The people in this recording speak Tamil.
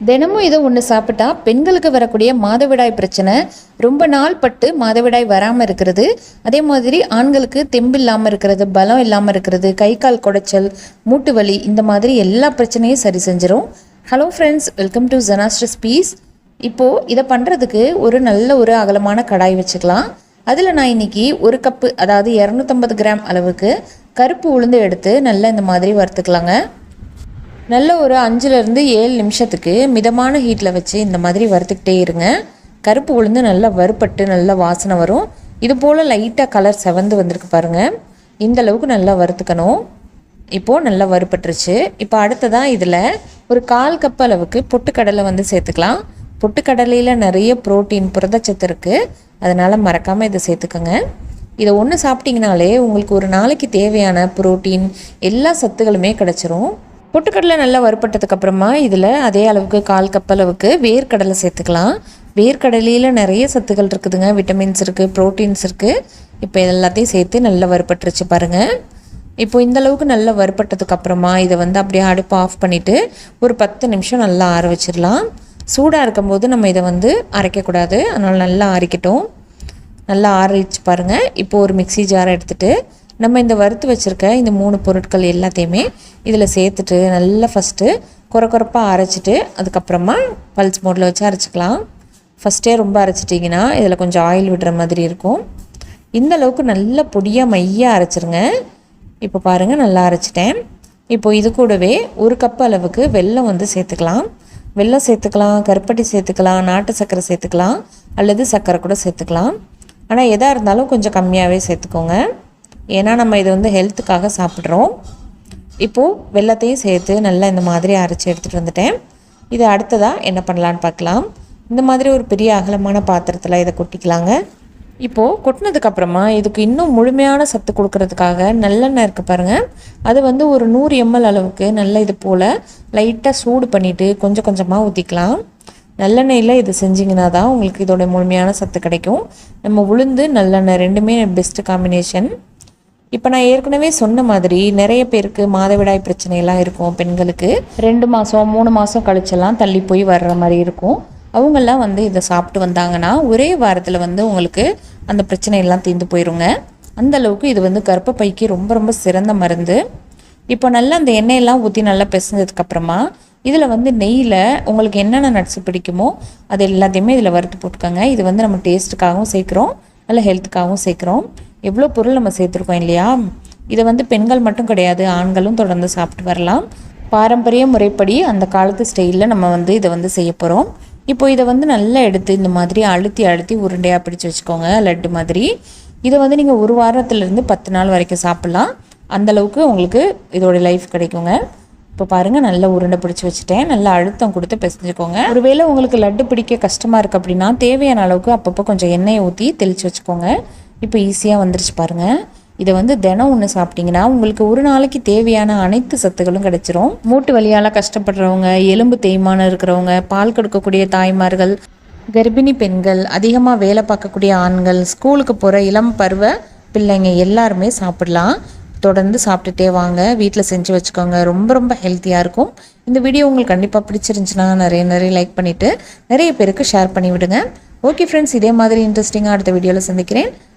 தினமும் இதை ஒன்று சாப்பிட்டா பெண்களுக்கு வரக்கூடிய மாதவிடாய் பிரச்சனை ரொம்ப நாள் பட்டு மாதவிடாய் வராமல் இருக்கிறது. அதே மாதிரி ஆண்களுக்கு தெம்பு இல்லாமல் இருக்கிறது பலம் இல்லாமல் இருக்கிறது கை கால் குடைச்சல் மூட்டு வலி இந்த மாதிரி எல்லா பிரச்சனையும் சரி செஞ்சிடும் hello friends welcome to Jana's piece இப்போது இதை பண்ணுறதுக்கு ஒரு நல்ல ஒரு அகலமான கடாய் வச்சுக்கலாம். அதில் நான் இன்னைக்கு ஒரு கப்பு அதாவது இரநூத்தம்பது கிராம் அளவுக்கு கருப்பு உளுந்து எடுத்து நல்லா இந்த மாதிரி வறுத்துக்கலாங்க. நல்ல ஒரு அஞ்சுலேருந்து ஏழு நிமிஷத்துக்கு மிதமான ஹீட்டில் வச்சு இந்த மாதிரி வறுத்துக்கிட்டே இருங்க. கருப்பு உளுந்து நல்லா வறுப்பட்டு நல்லா வாசனை வரும். இது போல் லைட்டாக கலர் செவந்து வந்திருக்கு பாருங்கள் இந்த அளவுக்கு நல்லா வறுத்துக்கணும். இப்போது நல்லா வறுப்பட்டுருச்சு இப்போ அடுத்ததாக இதில் ஒரு கால் கப் அளவுக்கு பொட்டுக்கடலை வந்து சேர்த்துக்கலாம். பொட்டுக்கடலையில் நிறைய புரோட்டீன் புரதச்சத்து இருக்குது அதனால் மறக்காமல் இதை சேர்த்துக்கோங்க. இதை ஒன்று சாப்பிட்டிங்கனாலே உங்களுக்கு ஒரு நாளைக்கு தேவையான புரோட்டீன் எல்லா சத்துகளுமே கிடச்சிரும். பொட்டுக்கடலை நல்லா வறுப்பட்டதுக்கப்புறமா இதில் அதே அளவுக்கு கால் கப் அளவுக்கு வேர்க்கடலை சேர்த்துக்கலாம். வேர்க்கடலையில் நிறைய சத்துக்கள் இருக்குதுங்க. விட்டமின்ஸ் இருக்குது ப்ரோட்டீன்ஸ் இருக்குது இப்போ எல்லாத்தையும் சேர்த்து நல்லா வறுபட்டுருச்சு பாருங்கள் இப்போ இந்த அளவுக்கு நல்லா வறுபட்டதுக்கப்புறமா இதை வந்து அப்படியே அடுப்பு ஆஃப் பண்ணிவிட்டு ஒரு பத்து நிமிஷம் நல்லா ஆற வச்சிடலாம். சூடாக இருக்கும்போது நம்ம இதை வந்து அரைக்கக்கூடாது. அதனால் நல்லா அரைக்கட்டும் நல்லா ஆறிச்சு பாருங்கள் இப்போ ஒரு மிக்ஸி ஜாரை எடுத்துகிட்டு நம்ம இந்த வறுத்து வச்சுருக்க இந்த மூணு பொருட்கள் எல்லாத்தையுமே இதில் சேர்த்துட்டு நல்லா ஃபஸ்ட்டு குறை குறைப்பாக அரைச்சிட்டு அதுக்கப்புறமா பல்ஸ் மோடில் வச்சு அரைச்சிக்கலாம். ஃபஸ்ட்டே ரொம்ப அரைச்சிட்டிங்கன்னா இதில் கொஞ்சம் ஆயில் விடுற மாதிரி இருக்கும். இந்த அளவுக்கு நல்ல பொடியாக மையாக அரைச்சிருங்க. இப்போ பாருங்கள் நல்லா அரைச்சிட்டேன். இப்போ இது கூடவே ஒரு கப் அளவுக்கு வெல்லம் வந்து சேர்த்துக்கலாம். வெல்லம் சேர்த்துக்கலாம் கருப்பட்டி சேர்த்துக்கலாம் நாட்டு சர்க்கரை சேர்த்துக்கலாம் அல்லது சர்க்கரை கூட சேர்த்துக்கலாம். ஆனால் எதாக இருந்தாலும் கொஞ்சம் கம்மியாகவே சேர்த்துக்கோங்க. ஏன்னா நம்ம இது வந்து ஹெல்த்துக்காக சாப்பிட்றோம். இப்போது வெள்ளத்தையும் சேர்த்து நல்லா இந்த மாதிரி அரைச்சி எடுத்துகிட்டு வந்துட்டேன். இது அடுத்ததாக என்ன பண்ணலான்னு பார்க்கலாம். இந்த மாதிரி ஒரு பெரிய அகலமான பாத்திரத்தில் இதை கொட்டிக்கலாங்க. இப்போது கொட்டினதுக்கப்புறமா இதுக்கு இன்னும் முழுமையான சத்து கொடுக்கறதுக்காக நல்லெண்ணெய் இருக்குது பாருங்கள் அது வந்து ஒரு நூறு எம்எல் அளவுக்கு நல்ல இது போல் லைட்டாக சூடு பண்ணிவிட்டு கொஞ்சம் கொஞ்சமாக ஊற்றிக்கலாம் நல்லெண்ணெயில் இது செஞ்சிங்கன்னா தான் உங்களுக்கு இதோட முழுமையான சத்து கிடைக்கும். நம்ம உளுந்து நல்லெண்ணெய் ரெண்டுமே பெஸ்ட்டு காம்பினேஷன் இப்போ நான் ஏற்கனவே சொன்ன மாதிரி நிறைய பேருக்கு மாதவிடாய் பிரச்சனையெல்லாம் இருக்கும் பெண்களுக்கு. ரெண்டு மாதம் மூணு மாதம் கழிச்செல்லாம் தள்ளி போய் வர்ற மாதிரி இருக்கும். அவங்கெல்லாம் வந்து இதை சாப்பிட்டு வந்தாங்கன்னா ஒரே வாரத்தில் வந்து உங்களுக்கு அந்த பிரச்சனையெல்லாம் தீர்ந்து போயிருங்க. அந்த அளவுக்கு இது வந்து கர்ப்பப்பைக்கு ரொம்ப ரொம்ப சிறந்த மருந்து. இப்போ நல்லா அந்த எண்ணெயெல்லாம் ஊற்றி நல்லா பிசைஞ்சதுக்கப்புறமா இதில் வந்து நெய்யில் உங்களுக்கு என்னென்ன நட்ஸ் பிடிக்குமோ அது எல்லாத்தையுமே இதில் வறுத்து போட்டுக்கோங்க. இது வந்து நம்ம டேஸ்ட்டுக்காகவும் சேர்க்குறோம். நல்ல ஹெல்த்துக்காகவும் சேர்க்குறோம். எவ்வளோ பொருள் நம்ம சேர்த்துருக்கோம் இல்லையா? இதை வந்து பெண்கள் மட்டும் கிடையாது ஆண்களும் தொடர்ந்து சாப்பிட்டு வரலாம். பாரம்பரிய முறைப்படி அந்த காலத்து ஸ்டைலில் நம்ம வந்து இதை வந்து செய்ய போகிறோம் இப்போ இதை வந்து நல்லா எடுத்து இந்த மாதிரி அழுத்தி அழுத்தி உருண்டையாக பிடிச்சி வச்சுக்கோங்க லட்டு மாதிரி. இதை வந்து நீங்கள் ஒரு வாரத்துலேருந்து பத்து நாள் வரைக்கும் சாப்பிட்லாம். அந்தளவுக்கு உங்களுக்கு இதோட லைஃப் கிடைக்குங்க. இப்போ பாருங்கள் நல்லா உருண்டை பிடிச்சி வச்சுட்டேன். நல்லா அழுத்தம் கொடுத்து பிசைஞ்சுக்கோங்க. ஒருவேளை உங்களுக்கு லட்டு பிடிக்க கஷ்டமாக இருக்குது அப்படின்னா தேவையான அளவுக்கு அப்பப்போ கொஞ்சம் எண்ணெயை ஊற்றி தெளித்து வச்சுக்கோங்க. இப்போ ஈஸியாக வந்துருச்சு பாருங்கள் இதை வந்து தினம் ஒன்று சாப்பிட்டீங்கன்னா உங்களுக்கு ஒரு நாளைக்கு தேவையான அனைத்து சத்துக்களும் கிடைச்சிரும். மூட்டு வலியால் கஷ்டப்படுறவங்க எலும்பு தேய்மானம் இருக்கிறவங்க பால் கொடுக்கக்கூடிய தாய்மார்கள் கர்ப்பிணி பெண்கள் அதிகமாக வேலை பார்க்கக்கூடிய ஆண்கள் ஸ்கூலுக்கு போகிற இளம் பருவ பிள்ளைங்க எல்லாருமே சாப்பிடலாம். தொடர்ந்து சாப்பிட்டுட்டே வாங்க. வீட்டில் செஞ்சு வச்சுக்கோங்க. ரொம்ப ரொம்ப ஹெல்த்தியாக இருக்கும். இந்த வீடியோ உங்களுக்கு கண்டிப்பாக பிடிச்சிருந்துச்சுன்னா நிறைய நிறைய லைக் பண்ணிவிட்டு நிறைய பேருக்கு ஷேர் பண்ணி விடுங்க ஓகே ஃப்ரெண்ட்ஸ் இதே மாதிரி இன்ட்ரெஸ்டிங்காக அடுத்த வீடியோவில் சந்திக்கிறேன்.